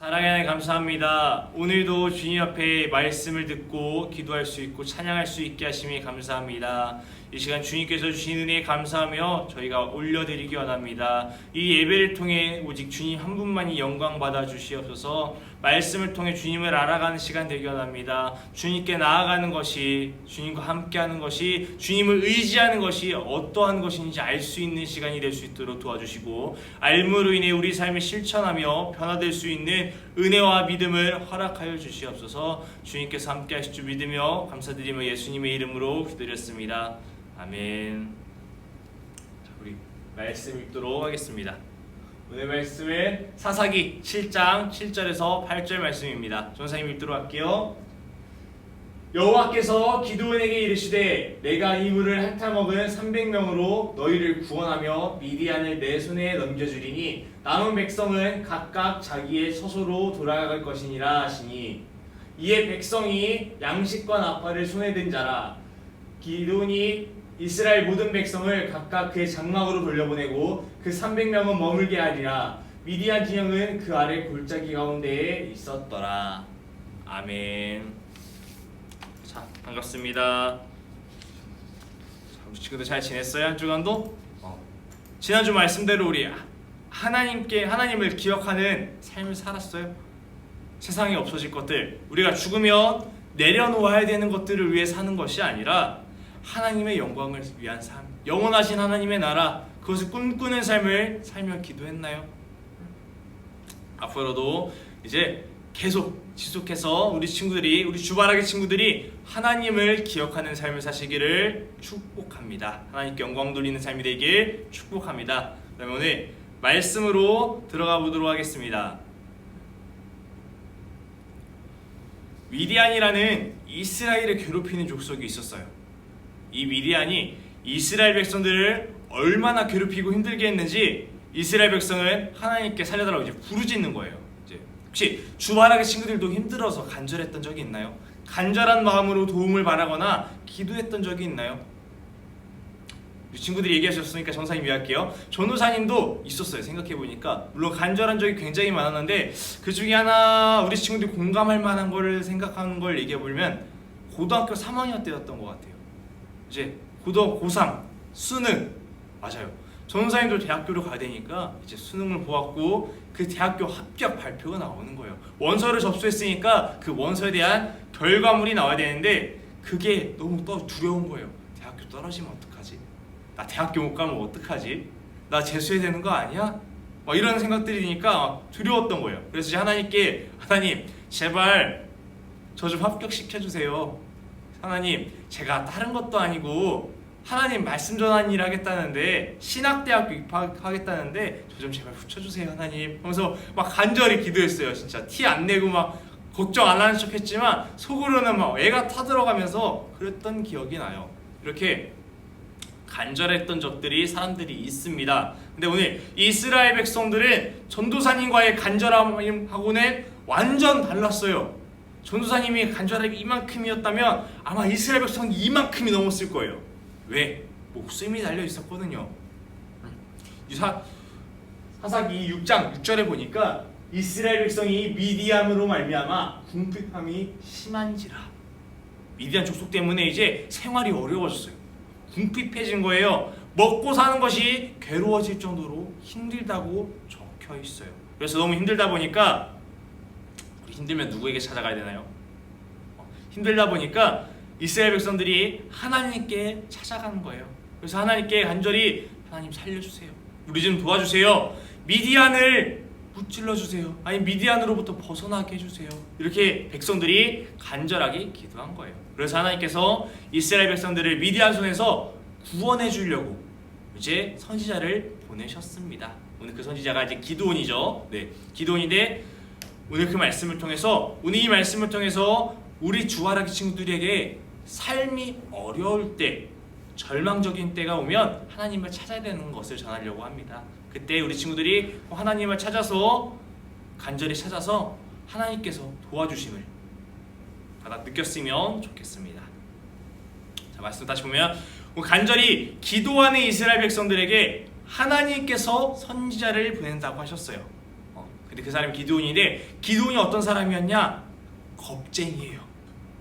하나님 감사합니다. 오늘도 주님 앞에 말씀을 듣고 기도할 수 있고 찬양할 수 있게 하심이 감사합니다. 이 시간 주님께서 주신 은혜에 감사하며 저희가 올려드리기 원합니다. 이 예배를 통해 오직 주님 한 분만이 영광 받아 주시옵소서. 말씀을 통해 주님을 알아가는 시간 되기 원합니다. 주님께 나아가는 것이 주님과 함께하는 것이 주님을 의지하는 것이 어떠한 것인지 알 수 있는 시간이 될 수 있도록 도와주시고 알므로 인해 우리 삶을 실천하며 변화될 수 있는 은혜와 믿음을 허락하여 주시옵소서. 주님께서 함께하실 줄 믿으며 감사드리며 예수님의 이름으로 기도드렸습니다. 아멘. 자, 우리 말씀 읽도록 하겠습니다. 오늘 말씀은 사사기 7장 7절에서 8절 말씀입니다. 전사님 읽도록 할게요. 여호와께서 기드온에게 이르시되 내가 이 물을 핥아먹은 300명으로 너희를 구원하며 미디안을 내 손에 넘겨주리니 남은 백성은 각각 자기의 처소로 돌아갈 것이니라 하시니 이에 백성이 양식과 나팔을 손에 든 자라 기드온이 이스라엘 모든 백성을 각각 그의 장막으로 돌려보내고 그 300명은 머물게 하리라. 미디안 진영은 그 아래 골짜기 가운데에 있었더라. 아멘. 자 반갑습니다. 자, 우리 친구들 잘 지냈어요 한 주간도? 어. 지난주 말씀대로 우리 하나님께 하나님을 기억하는 삶을 살았어요. 세상에 없어질 것들 우리가 죽으면 내려놓아야 되는 것들을 위해 사는 것이 아니라 하나님의 영광을 위한 삶, 영원하신 하나님의 나라, 그것을 꿈꾸는 삶을 살며 기도했나요? 앞으로도 이제 계속 지속해서 우리 친구들이 우리 주바라기 친구들이 하나님을 기억하는 삶을 사시기를 축복합니다. 하나님께 영광 돌리는 삶이 되길 축복합니다. 그다음에 오늘 말씀으로 들어가 보도록 하겠습니다. 미디안이라는 이스라엘을 괴롭히는 족속이 있었어요. 이 미디안이 이스라엘 백성들을 얼마나 괴롭히고 힘들게 했는지 이스라엘 백성은 하나님께 살려달라고 이제 부르짖는 거예요. 이제 혹시 주바라기 친구들도 힘들어서 간절했던 적이 있나요? 간절한 마음으로 도움을 바라거나 기도했던 적이 있나요? 친구들이 얘기하셨으니까 전사님 이해할게요. 전우사님도 있었어요. 생각해 보니까 물론 간절한 적이 굉장히 많았는데 그 중에 하나 우리 친구들이 공감할 만한 거를 생각하는 걸 얘기해 보면 고등학교 3학년 때였던 것 같아요. 이제 고등 고3 수능 맞아요. 전사님도 대학교로 가야 되니까 이제 수능을 보았고 그 대학교 합격 발표가 나오는 거예요. 원서를 접수했으니까 그 원서에 대한 결과물이 나와야 되는데 그게 너무 또 두려운 거예요. 대학교 떨어지면 어떡하지? 나 대학교 못 가면 어떡하지? 나 재수해야 되는 거 아니야? 막 이런 생각들이니까 두려웠던 거예요. 그래서 이제 하나님께 하나님 제발 저 좀 합격시켜 주세요. 하나님 제가 다른 것도 아니고 하나님 말씀 전하는 일 하겠다는데 신학대학교 입학하겠다는데 저 좀 제발 붙여주세요 하나님. 하면서 막 간절히 기도했어요 진짜. 티 안 내고 막 걱정 안 하는 척 했지만 속으로는 막 애가 타들어가면서 그랬던 기억이 나요. 이렇게 간절했던 적들이 사람들이 있습니다. 근데 오늘 이스라엘 백성들은 전도사님과의 간절함하고는 완전 달랐어요 전도사님이 간절함이 이만큼이었다면 아마 이스라엘 백성이 이만큼이 넘었을 거예요. 왜? 목숨이 달려 있었거든요. 사, 사사기 6장 6절에 보니까 이스라엘 백성이 미디안으로 말미암아 궁핍함이 심한지라. 미디안 족속 때문에 이제 생활이 어려워졌어요. 궁핍해진 거예요. 먹고 사는 것이 괴로워질 정도로 힘들다고 적혀 있어요. 그래서 너무 힘들다 보니까 힘들면 누구에게 찾아가야 되나요? 어, 힘들다 보니까 이스라엘 백성들이 하나님께 찾아가는 거예요. 그래서 하나님께 간절히 하나님 살려주세요. 우리 좀 도와주세요. 미디안을 무찔러 주세요. 아니 미디안으로부터 벗어나게 해주세요. 이렇게 백성들이 간절하게 기도한 거예요. 그래서 하나님께서 이스라엘 백성들을 미디안 손에서 구원해 주려고 이제 선지자를 보내셨습니다. 오늘 그 선지자가 이제 기도원이죠. 네, 기도원인데 오늘 그 말씀을 통해서 오늘 이 말씀을 통해서 우리 주하라기 친구들에게 삶이 어려울 때 절망적인 때가 오면 하나님을 찾아야 되는 것을 전하려고 합니다. 그때 우리 친구들이 하나님을 찾아서 간절히 찾아서 하나님께서 도와주심을 받아 느꼈으면 좋겠습니다. 자 말씀 다시 보면 간절히 기도하는 이스라엘 백성들에게 하나님께서 선지자를 보낸다고 하셨어요. 어, 근데 그 사람이 기드온인데 기드온이 어떤 사람이었냐? 겁쟁이에요.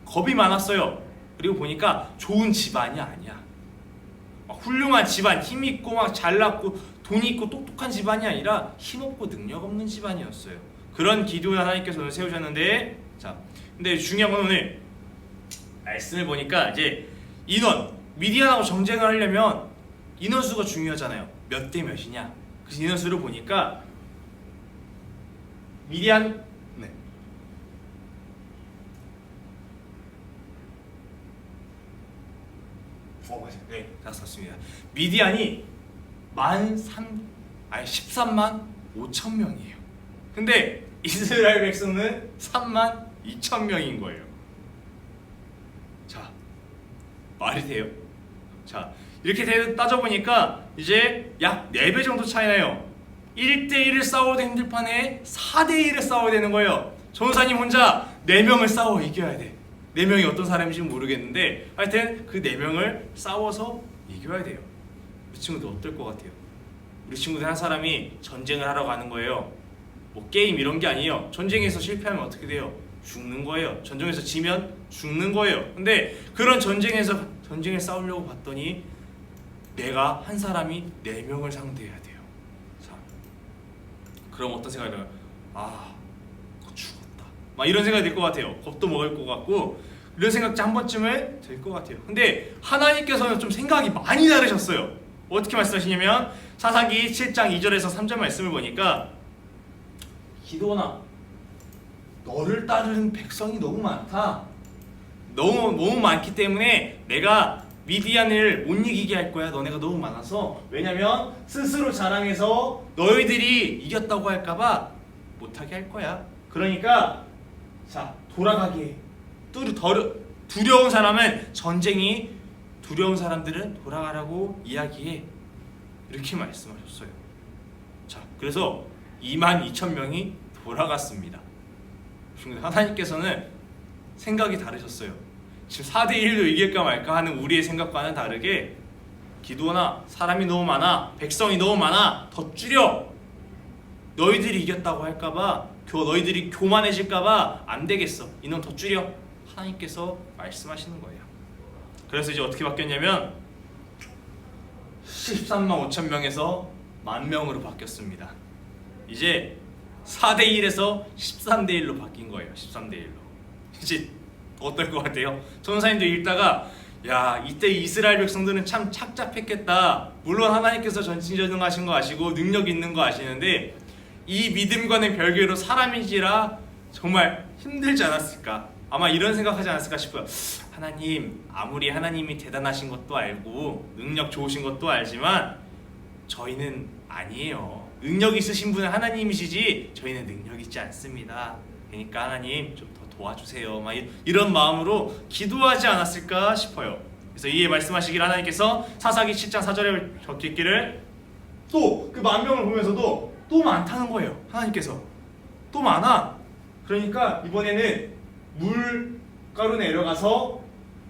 겁이 많았어요. 그리고 보니까 좋은 집안이 아니야. 막 훌륭한 집안, 힘 있고 막 잘났고 돈 있고 똑똑한 집안이 아니라 힘 없고 능력 없는 집안이었어요. 그런 기도를 하나님께서 오늘 세우셨는데 자, 근데 중요한 건 오늘 말씀을 보니까 이제 인원 미디안하고 정쟁을 하려면 인원수가 중요하잖아요. 몇 대 몇이냐. 그래서 인원수를 보니까 미디안 네. 어 맞아요. 네, 다 썼습니다. 미디안이 만 삼, 아니 13만 5천 명이에요. 근데 이스라엘 백성은 3만 2천 명인 거예요. 자, 말이 돼요? 자, 이렇게 대- 따져보니까 이제 약 4배 정도 차이 나요. 1대1을 싸워도 힘들 판에 4대1을 싸워야 되는 거예요. 전사님 혼자 4명을 싸워 이겨야 돼. 4명이 어떤 사람인지 모르겠는데 하여튼 그 4명을 싸워서 이겨야 돼요. 우리 친구들 어떨 것 같아요? 우리 친구들 한 사람이 전쟁을 하러 가는 거예요. 뭐 게임 이런 게 아니에요. 전쟁에서 실패하면 어떻게 돼요? 죽는 거예요. 전쟁에서 지면 죽는 거예요. 근데 그런 전쟁에서 전쟁을 싸우려고 봤더니 내가 한 사람이 네 명을 상대해야 돼요. 자, 그럼 어떤 생각이 들어요? 아, 죽었다. 막 이런 생각이 들 것 같아요. 겁도 먹을 것 같고 이런 생각 한 번쯤은 들것 같아요. 근데 하나님께서는 좀 생각이 많이 다르셨어요. 어떻게 말씀하시냐면 사사기 7장 2절에서 3절 말씀을 보니까 기도나 너를 따르는 백성이 너무 많다. 너무 너무 많기 때문에 내가 미디안을 못 이기게 할 거야. 너네가 너무 많아서. 왜냐면 스스로 자랑해서 너희들이 이겼다고 할까봐 못하게 할 거야. 그러니까 자 돌아가게. 해. 뚜- 더러- 두려운 사람은 전쟁이 두려운 사람들은 돌아가라고 이야기해. 이렇게 말씀하셨어요. 자 그래서 2만 2천 명이 돌아갔습니다. 하나님께서는 생각이 다르셨어요. 지금 4대 1로 이길까 말까 하는 우리의 생각과는 다르게 기도나 사람이 너무 많아 백성이 너무 많아 더 줄여 너희들이 이겼다고 할까봐 교 너희들이 교만해질까봐 안 되겠어 인원 더 줄여 하나님께서 말씀하시는 거예요. 그래서 이제 어떻게 바뀌었냐면 13만 5천 명에서 만 명으로 바뀌었습니다. 이제 4대 1에서 13대 1로 바뀐 거예요. 13대 1로. 이제 어떨 것 같아요? 전사님도 읽다가 야 이때 이스라엘 백성들은 참 착잡했겠다. 물론 하나님께서 전진전능하신 거 아시고 능력 있는 거 아시는데 이 믿음과는 별개로 사람인지라 정말 힘들지 않았을까? 아마 이런 생각하지 않았을까 싶어요. 하나님 아무리 하나님이 대단하신 것도 알고 능력 좋으신 것도 알지만 저희는 아니에요. 능력 있으신 분은 하나님이시지 저희는 능력 있지 않습니다. 그러니까 하나님 좀더 도와주세요. 막 이- 이런 마음으로 기도하지 않았을까 싶어요. 그래서 이에 말씀하시길 하나님께서 사사기 7장 4절에 적혔기를 또 그 만 명을 보면서도 또 많다는 거예요. 하나님께서 또 많아. 그러니까 이번에는 물가로 내려가서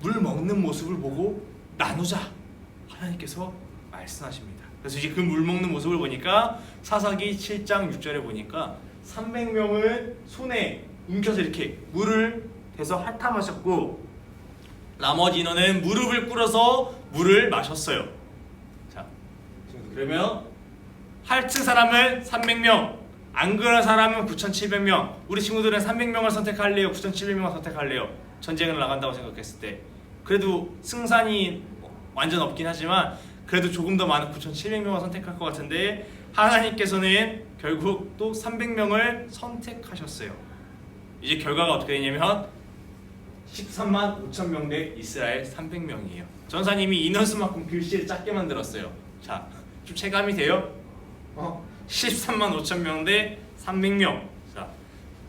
물 먹는 모습을 보고 나누자. 하나님께서 말씀하십니다. 그래서 이제 그 물 먹는 모습을 보니까 사사기 7장 6절에 보니까 300명을 손에 움켜서 이렇게 물을 대서 핥아 마셨고 나머지 인원은 무릎을 꿇어서 물을 마셨어요. 자, 그러면 핥은 사람은 300명, 안 그런 사람은 9,700명. 우리 친구들은 300명을 선택할래요? 9,700명을 선택할래요? 전쟁을 나간다고 생각했을 때. 그래도 승산이 완전 없긴 하지만 그래도 조금 더 많은 9,700명을 선택할 것 같은데 하나님께서는 결국 또 300명을 선택하셨어요. 이제 결과가 어떻게 되냐면 13만 5천 명대 이스라엘 300명이에요. 전사님이 인원수만큼 글씨를 작게 만들었어요. 자, 좀 체감이 돼요? 어? 13만 5천 명대 300명. 자,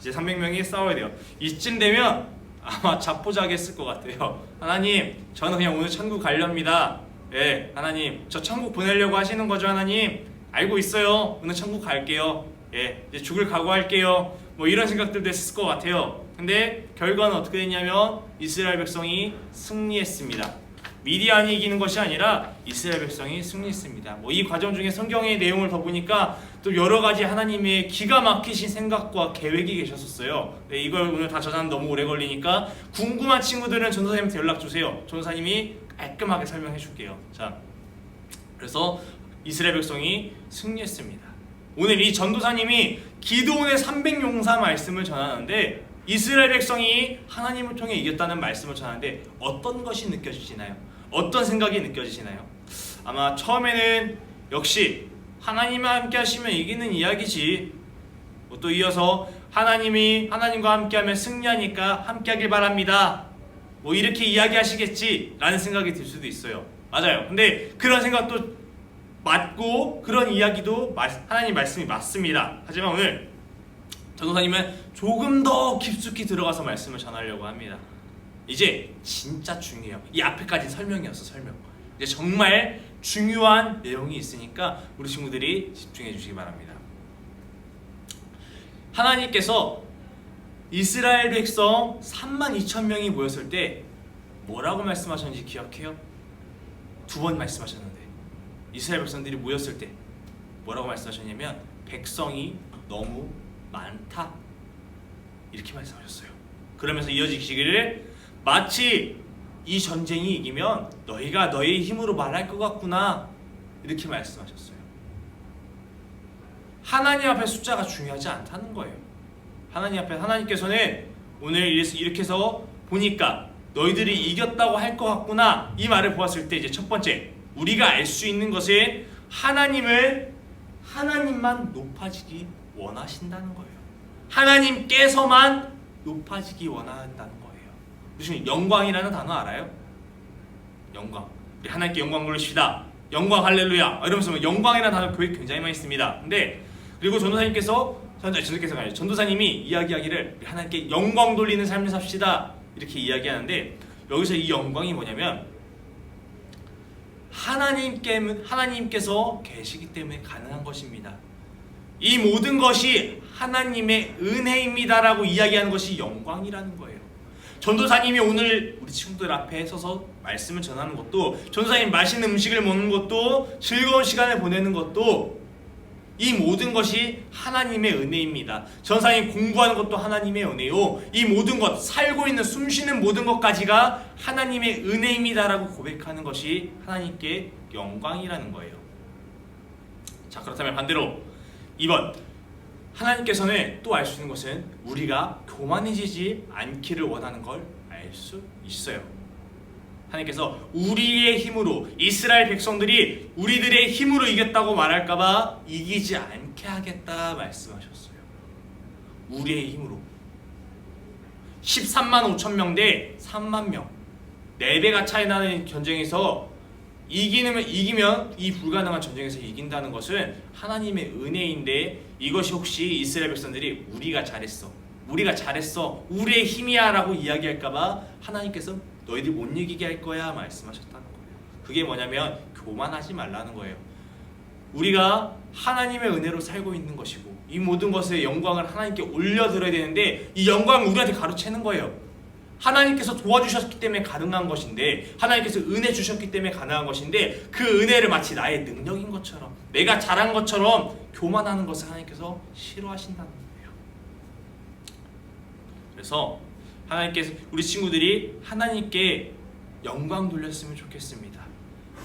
이제 300명이 싸워야 돼요. 이쯤 되면 아마 자포자기했을 것 같아요. 하나님, 저는 그냥 오늘 천국 가렵니다. 예, 하나님, 저 천국 보내려고 하시는 거죠, 하나님? 알고 있어요. 오늘 천국 갈게요. 예, 이제 죽을 각오할게요. 뭐 이런 생각들도 했을 것 같아요. 근데 결과는 어떻게 됐냐면 이스라엘 백성이 승리했습니다. 미디안이 이기는 것이 아니라 이스라엘 백성이 승리했습니다. 뭐 이 과정 중에 성경의 내용을 더 보니까 또 여러 가지 하나님의 기가 막히신 생각과 계획이 계셨었어요. 네, 이걸 오늘 다 전하는 너무 오래 걸리니까 궁금한 친구들은 전도사님한테 연락 주세요. 전도사님이 깔끔하게 설명해 줄게요. 자, 그래서 이스라엘 백성이 승리했습니다. 오늘 이 전도사님이 기도원의 300용사 말씀을 전하는데 이스라엘 백성이 하나님을 통해 이겼다는 말씀을 전하는데 어떤 것이 느껴지시나요? 어떤 생각이 느껴지시나요? 아마 처음에는 역시 하나님과 함께 하시면 이기는 이야기지. 뭐또 이어서 하나님이 하나님과 함께 하면 승리하니까 함께 하길 바랍니다. 뭐 이렇게 이야기하시겠지라는 생각이 들 수도 있어요. 맞아요. 근데 그런 생각도 맞고 그런 이야기도 마- 하나님 말씀이 맞습니다. 하지만 오늘 전도사님은 조금 더 깊숙이 들어가서 말씀을 전하려고 합니다. 이제 진짜 중요해요. 이 앞에까지 설명이었어 설명. 이제 정말 중요한 내용이 있으니까 우리 친구들이 집중해 주시기 바랍니다. 하나님께서 이스라엘 백성 3만 2천 명이 모였을 때 뭐라고 말씀하셨는지 기억해요? 두 번 말씀하셨는데 이스라엘 백성들이 모였을 때 뭐라고 말씀하셨냐면 백성이 너무 많다 이렇게 말씀하셨어요. 그러면서 이어지기를 마치 이 전쟁이 이기면 너희가 너희 힘으로 말할 것 같구나 이렇게 말씀하셨어요. 하나님 앞에 숫자가 중요하지 않다는 거예요. 하나님 앞에 하나님께서는 오늘 이렇게 해서 보니까 너희들이 이겼다고 할 것 같구나 이 말을 보았을 때 이제 첫 번째 우리가 알 수 있는 것은 하나님을 하나님만 높아지기 원하신다는 거예요. 하나님께서만 높아지기 원한다는 거예요. 무슨 영광이라는 단어 알아요? 영광. 우리 하나님께 영광 돌리시다. 영광 할렐루야. 이러면서 영광이라는 단어 교회 굉장히 많이 씁니다. 근데 그리고 전도사님께서 전도사님께서 아니죠. 전도사님이 이야기하기를 하나님께 영광 돌리는 삶을 삽시다. 이렇게 이야기하는데 여기서 이 영광이 뭐냐면 하나님께 하나님께서 계시기 때문에 가능한 것입니다. 이 모든 것이 하나님의 은혜입니다라고 이야기하는 것이 영광이라는 거예요. 전도사님이 오늘 우리 친구들 앞에 서서 말씀을 전하는 것도 전도사님 맛있는 음식을 먹는 것도 즐거운 시간을 보내는 것도 이 모든 것이 하나님의 은혜입니다. 전사님 공부하는 것도 하나님의 은혜요. 이 모든 것, 살고 있는 숨 쉬는 모든 것까지가 하나님의 은혜입니다라고 고백하는 것이 하나님께 영광이라는 거예요. 자, 그렇다면 반대로 2번 하나님께서는 또 알 수 있는 것은 우리가 교만해지지 않기를 원하는 걸 알 수 있어요. 하나님께서 우리의 힘으로 이스라엘 백성들이 우리들의 힘으로 이겼다고 말할까봐 이기지 않게 하겠다 말씀하셨어요. 우리의 힘으로 13만 5천 명 대 3만 명 4배가 차이 나는 전쟁에서 이기면 이기면 이 불가능한 전쟁에서 이긴다는 것은 하나님의 은혜인데 이것이 혹시 이스라엘 백성들이 우리가 잘했어 우리가 잘했어 우리의 힘이야라고 이야기할까봐 하나님께서 너희들 못 이기게 할 거야 말씀하셨다는 거예요. 그게 뭐냐면 교만하지 말라는 거예요. 우리가 하나님의 은혜로 살고 있는 것이고 이 모든 것의 영광을 하나님께 올려드려야 되는데 이 영광을 우리한테 가로채는 거예요. 하나님께서 도와주셨기 때문에 가능한 것인데 하나님께서 은혜 주셨기 때문에 가능한 것인데 그 은혜를 마치 나의 능력인 것처럼 내가 잘한 것처럼 교만하는 것을 하나님께서 싫어하신다는 거예요. 그래서 하나님께서 우리 친구들이 하나님께 영광 돌렸으면 좋겠습니다.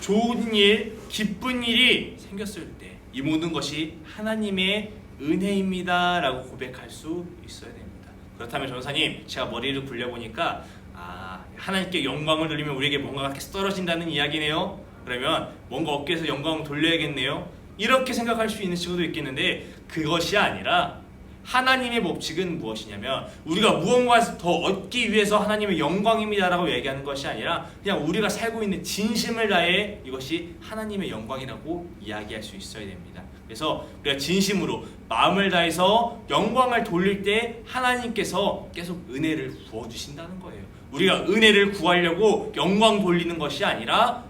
좋은 일, 기쁜 일이 생겼을 때 이 모든 것이 하나님의 은혜입니다라고 고백할 수 있어야 됩니다. 그렇다면 전사님, 제가 머리를 굴려 보니까 아 하나님께 영광을 돌리면 우리에게 뭔가가 계속 떨어진다는 이야기네요. 그러면 뭔가 어깨에서 영광을 돌려야겠네요. 이렇게 생각할 수 있는 친구도 있겠는데 그것이 아니라 하나님의 법칙은 무엇이냐면 우리가 무언가 더 얻기 위해서 하나님의 영광입니다라고 얘기하는 것이 아니라 그냥 우리가 살고 있는 진심을 다해 이것이 하나님의 영광이라고 이야기할 수 있어야 됩니다. 그래서 우리가 진심으로 마음을 다해서 영광을 돌릴 때 하나님께서 계속 은혜를 부어 주신다는 거예요. 우리가 은혜를 구하려고 영광 돌리는 것이 아니라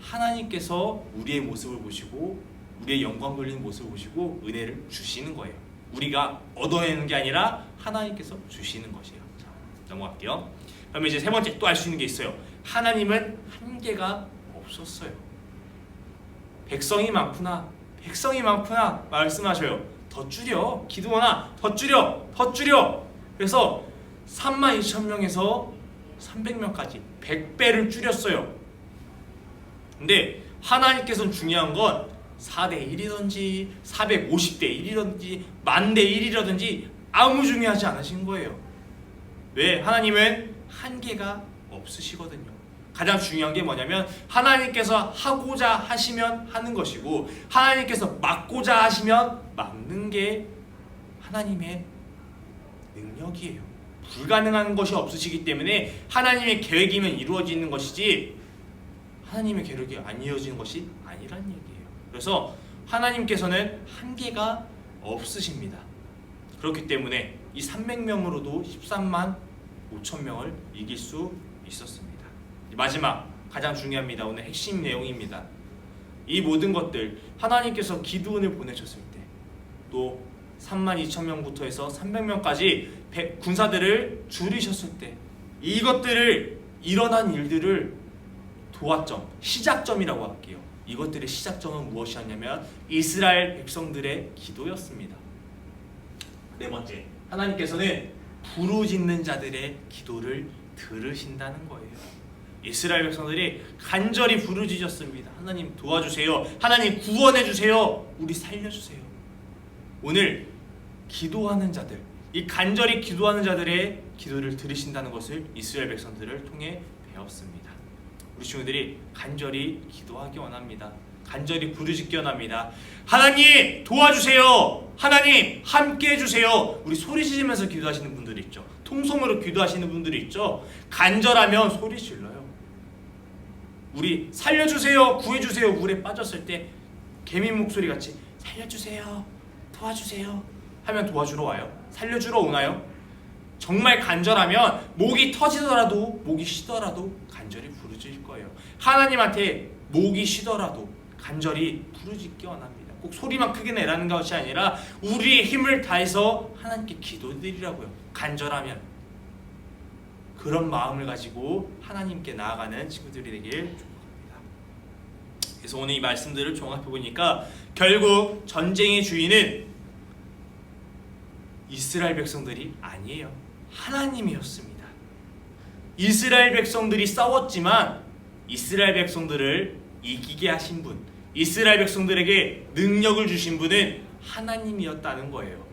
하나님께서 우리의 모습을 보시고 우리의 영광 돌리는 모습을 보시고 은혜를 주시는 거예요. 우리가 얻어내는 게 아니라 하나님께서 주시는 것이에요. 자, 넘어갈게요. 그러면 이제 세 번째 또 알 수 있는 게 있어요. 하나님은 한계가 없었어요. 백성이 많구나, 백성이 많구나 말씀하셔요. 더 줄여, 기도원아, 더 줄여, 더 줄여. 그래서 3만 2천 명에서 300명까지 100배를 줄였어요. 근데 하나님께서는 중요한 건 4대 1이든지 450대 1이든지 만대 1이라든지 아무 중요하지 않으신 거예요. 왜? 하나님은 한계가 없으시거든요. 가장 중요한 게 뭐냐면 하나님께서 하고자 하시면 하는 것이고 하나님께서 막고자 하시면 막는 게 하나님의 능력이에요. 불가능한 것이 없으시기 때문에 하나님의 계획이면 이루어지는 것이지 하나님의 계획이 안 이루어지는 것이 아니란 얘기예요. 그래서 하나님께서는 한계가 없으십니다. 그렇기 때문에 이 300명으로도 13만 5천 명을 이길 수 있었습니다. 마지막 가장 중요합니다. 오늘 핵심 내용입니다. 이 모든 것들 하나님께서 기도원을 보내셨을 때 또 3만 2천 명부터 해서 300명까지 군사들을 줄이셨을 때 이것들을 일어난 일들을 도화점, 시작점이라고 할게요. 이것들의 시작점은 무엇이었냐면 이스라엘 백성들의 기도였습니다. 네 번째, 하나님께서는 부르짖는 자들의 기도를 들으신다는 거예요. 이스라엘 백성들이 간절히 부르짖었습니다. 하나님 도와주세요. 하나님 구원해 주세요. 우리 살려 주세요. 오늘 기도하는 자들, 이 간절히 기도하는 자들의 기도를 들으신다는 것을 이스라엘 백성들을 통해 배웠습니다. 우리 친구들이 간절히 기도하기 원합니다. 간절히 부르짖기 원합니다. 하나님 도와주세요. 하나님 함께 해주세요. 우리 소리 지르면서 기도하시는 분들이 있죠. 통성으로 기도하시는 분들이 있죠. 간절하면 소리 질러요. 우리 살려주세요, 구해주세요. 물에 빠졌을 때 개미 목소리 같이 살려주세요, 도와주세요 하면 도와주러 와요. 살려주러 오나요? 정말 간절하면 목이 터지더라도 목이 쉬더라도 간절히 부르짖을 거예요. 하나님한테 목이 쉬더라도 간절히 부르짖기 원합니다. 꼭 소리만 크게 내라는 것이 아니라 우리의 힘을 다해서 하나님께 기도드리라고요. 간절하면 그런 마음을 가지고 하나님께 나아가는 친구들이 되길 축복합니다. 그래서 오늘 이 말씀들을 종합해 보니까 결국 전쟁의 주인은 이스라엘 백성들이 아니에요. 하나님이었습니다. 이스라엘 백성들이 싸웠지만 이스라엘 백성들을 이기게 하신 분, 이스라엘 백성들에게 능력을 주신 분은 하나님이었다는 거예요.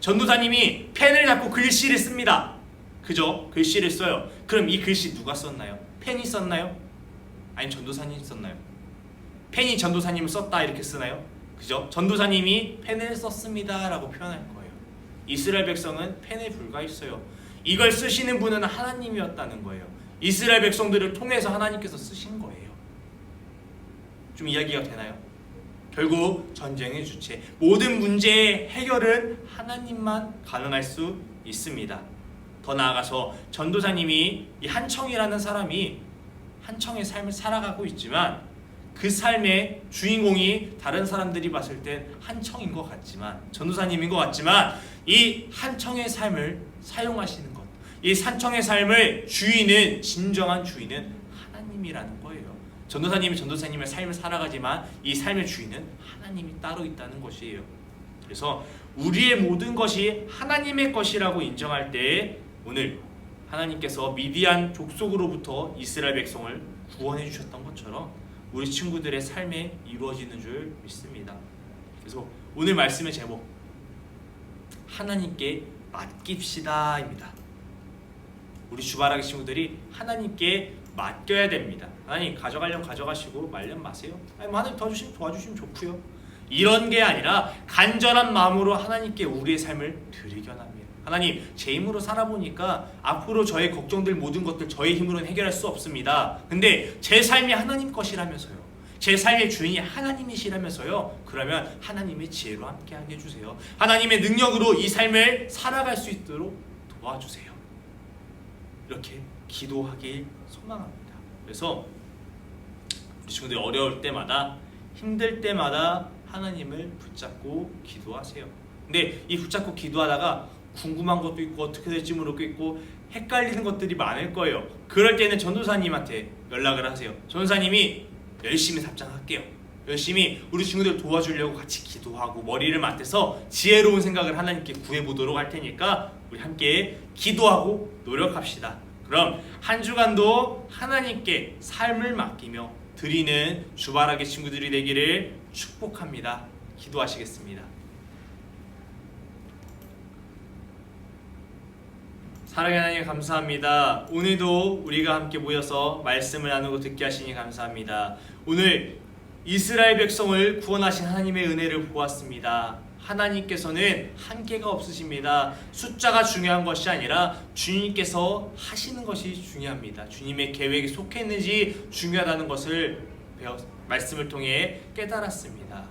전도사님이 펜을 잡고 글씨를 씁니다. 그죠? 글씨를 써요. 그럼 이 글씨 누가 썼나요? 펜이 썼나요? 아니 전도사님이 썼나요? 펜이 전도사님을 썼다 이렇게 쓰나요? 그죠? 전도사님이 펜을 썼습니다라고 표현할. 이스라엘 백성은 펜에 불과했어요. 이걸 쓰시는 분은 하나님이었다는 거예요. 이스라엘 백성들을 통해서 하나님께서 쓰신 거예요. 좀 이야기가 되나요? 결국 전쟁의 주체, 모든 문제의 해결은 하나님만 가능할 수 있습니다. 더 나아가서 전도사님이 이 한청이라는 사람이 한청의 삶을 살아가고 있지만 그 삶의 주인공이 다른 사람들이 봤을 땐 한청인 것 같지만 전도사님인 것 같지만 이 한청의 삶을 사용하시는 것, 이 산청의 삶을 주인은 진정한 주인은 하나님이라는 거예요. 전도사님이 전도사님의 삶을 살아가지만 이 삶의 주인은 하나님이 따로 있다는 것이에요. 그래서 우리의 모든 것이 하나님의 것이라고 인정할 때 오늘 하나님께서 미디안 족속으로부터 이스라엘 백성을 구원해 주셨던 것처럼 우리 친구들의 삶에 이루어지는 줄 믿습니다. 그래서 오늘 말씀의 제목 하나님께 맡깁시다입니다. 우리 주바라기 친구들이 하나님께 맡겨야 됩니다. 하나님 가져가려면 가져가시고 말면 마세요. 아니 뭐 하나님 도와주시면 도와주시면 좋고요. 이런 게 아니라 간절한 마음으로 하나님께 우리의 삶을 드리견 합니다. 하나님 제 힘으로 살아보니까 앞으로 저의 걱정들 모든 것들 저의 힘으로는 해결할 수 없습니다. 근데 제 삶이 하나님 것이라면서요. 제 삶의 주인이 하나님이시라면서요. 그러면 하나님의 지혜로 함께하게 해주세요. 하나님의 능력으로 이 삶을 살아갈 수 있도록 도와주세요. 이렇게 기도하길 소망합니다. 그래서 우리 친구들이 어려울 때마다 힘들 때마다 하나님을 붙잡고 기도하세요. 근데 이 붙잡고 기도하다가 궁금한 것도 있고 어떻게 될지 모르고 있고 헷갈리는 것들이 많을 거예요. 그럴 때는 전도사님한테 연락을 하세요. 전도사님이 열심히 답장할게요. 열심히 우리 친구들 도와주려고 같이 기도하고 머리를 맞대서 지혜로운 생각을 하나님께 구해보도록 할 테니까 우리 함께 기도하고 노력합시다. 그럼 한 주간도 하나님께 삶을 맡기며 드리는 주바라기 친구들이 되기를 축복합니다. 기도하시겠습니다. 사랑의 하나님 감사합니다. 오늘도 우리가 함께 모여서 말씀을 나누고 듣게 하시니 감사합니다. 오늘 이스라엘 백성을 구원하신 하나님의 은혜를 보았습니다. 하나님께서는 한계가 없으십니다. 숫자가 중요한 것이 아니라 주님께서 하시는 것이 중요합니다. 주님의 계획에 속했는지 중요하다는 것을 배웠, 말씀을 통해 깨달았습니다.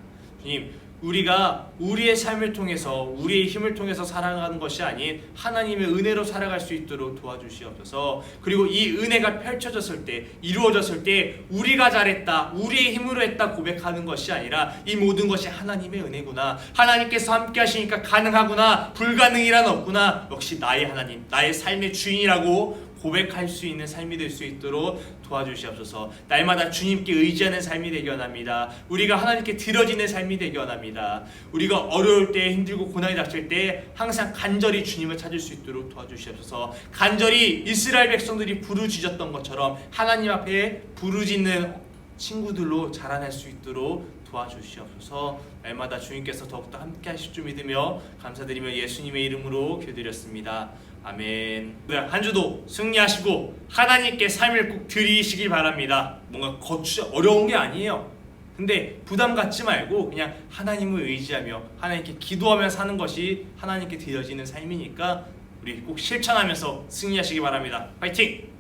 주님, 우리가 우리의 삶을 통해서 우리의 힘을 통해서 살아가는 것이 아닌 하나님의 은혜로 살아갈 수 있도록 도와주시옵소서. 그리고 이 은혜가 펼쳐졌을 때 이루어졌을 때 우리가 잘했다, 우리의 힘으로 했다 고백하는 것이 아니라 이 모든 것이 하나님의 은혜구나. 하나님께서 함께 하시니까 가능하구나. 불가능이란 없구나. 역시 나의 하나님, 나의 삶의 주인이라고 고백할 수 있는 삶이 될 수 있도록 도와주시옵소서. 날마다 주님께 의지하는 삶이 되기 원합니다. 우리가 하나님께 드려지는 삶이 되기 원합니다. 우리가 어려울 때 힘들고 고난이 닥칠 때 항상 간절히 주님을 찾을 수 있도록 도와주시옵소서. 간절히 이스라엘 백성들이 부르짖었던 것처럼 하나님 앞에 부르짖는 친구들로 자라날 수 있도록 도와주시옵소서. 날마다 주님께서 더욱더 함께 하실 줄 믿으며 감사드리며 예수님의 이름으로 기도드렸습니다. 아멘. 네, 한 주도 승리하시고 하나님께 삶을 꼭 드리시길 바랍니다. 뭔가 거추 어려운 게 아니에요. 근데 부담 갖지 말고 그냥 하나님을 의지하며 하나님께 기도하며 사는 것이 하나님께 드려지는 삶이니까 우리 꼭 실천하면서 승리하시기 바랍니다. 파이팅!